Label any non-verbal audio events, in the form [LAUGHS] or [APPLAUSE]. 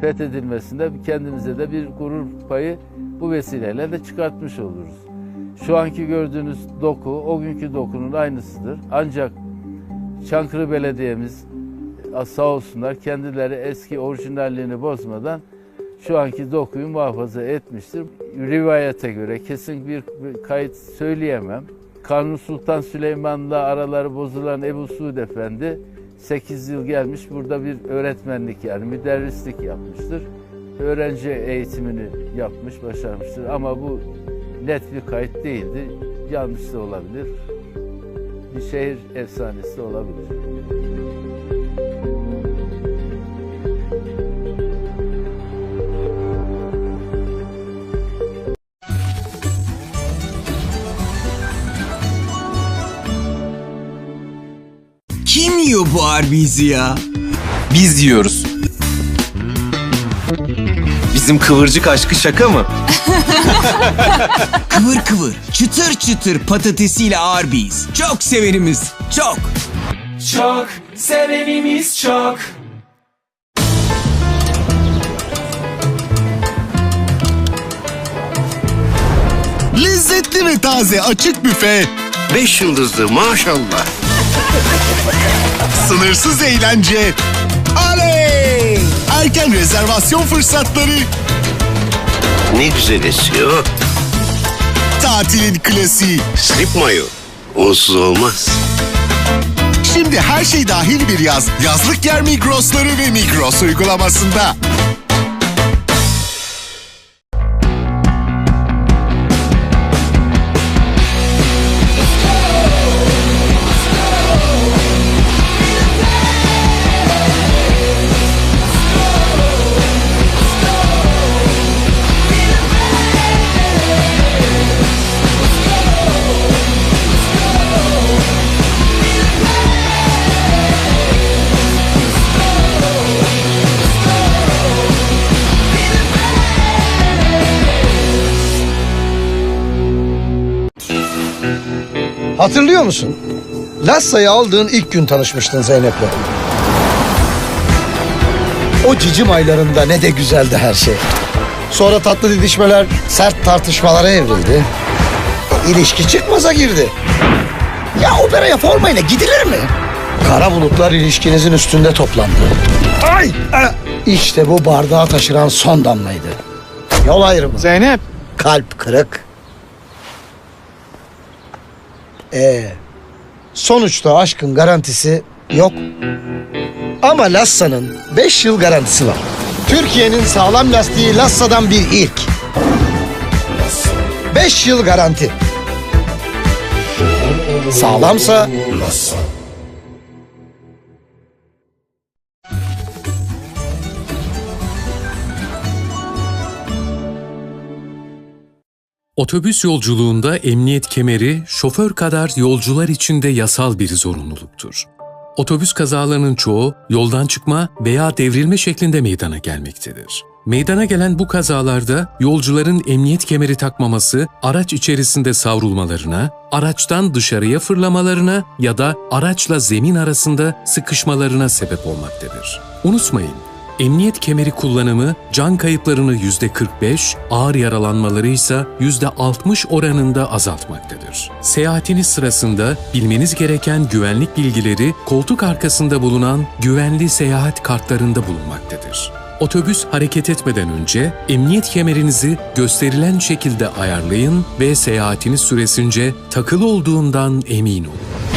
fethedilmesinde kendimize de bir gurur payı bu vesileyle de çıkartmış oluruz. Şu anki gördüğünüz doku o günkü dokunun aynısıdır. Ancak Çankırı Belediye'miz e, sağ olsunlar kendileri eski orijinalliğini bozmadan şu anki dokuyu muhafaza etmiştir. Rivayete göre kesin bir kayıt söyleyemem. Kanuni Sultan Süleyman'la araları bozulan Ebu Suud Efendi 8 yıl gelmiş burada bir öğretmenlik yani müderrislik yapmıştır. Öğrenci eğitimini yapmış, başarmıştır ama bu net bir kayıt değildi. Yanlış da olabilir. Bir şehir efsanesi olabilir. Yiyor bu Arby's'i ya? Biz yiyoruz. Bizim kıvırcık aşkı şaka mı? [LAUGHS] Kıvır kıvır, çıtır çıtır patatesiyle Arby's. Çok severimiz, çok. Çok sevenimiz çok. Lezzetli ve taze açık büfe, Beş yıldızlı maşallah. Sınırsız eğlence. Aley! Erken rezervasyon fırsatları, Ne güzel esiyor. tatilin klasiği. Slip mayo. Onsuz olmaz. Şimdi her şey dahil bir yaz. Yazlık yer Migros'ları ve Migros uygulamasında. Hatırlıyor musun? Lassa'yı aldığın ilk gün tanışmıştın Zeynep'le. O cicim aylarında ne de güzeldi her şey. Sonra tatlı didişmeler sert tartışmalara evrildi. İlişki çıkmaza girdi. Ya operaya formayla gidilir mi? Kara bulutlar ilişkinizin üstünde toplandı. Ay! Ah! İşte bu bardağı taşıran son damlaydı. Yol ayrımı. Zeynep. Kalp kırık. Ee, sonuçta aşkın garantisi yok. Ama Lassa'nın 5 yıl garantisi var. Türkiye'nin sağlam lastiği Lassa'dan bir ilk. 5 yıl garanti. Sağlamsa Otobüs yolculuğunda emniyet kemeri şoför kadar yolcular için de yasal bir zorunluluktur. Otobüs kazalarının çoğu yoldan çıkma veya devrilme şeklinde meydana gelmektedir. Meydana gelen bu kazalarda yolcuların emniyet kemeri takmaması araç içerisinde savrulmalarına, araçtan dışarıya fırlamalarına ya da araçla zemin arasında sıkışmalarına sebep olmaktadır. Unutmayın, Emniyet kemeri kullanımı can kayıplarını %45, ağır yaralanmaları ise %60 oranında azaltmaktadır. Seyahatiniz sırasında bilmeniz gereken güvenlik bilgileri koltuk arkasında bulunan güvenli seyahat kartlarında bulunmaktadır. Otobüs hareket etmeden önce emniyet kemerinizi gösterilen şekilde ayarlayın ve seyahatiniz süresince takılı olduğundan emin olun.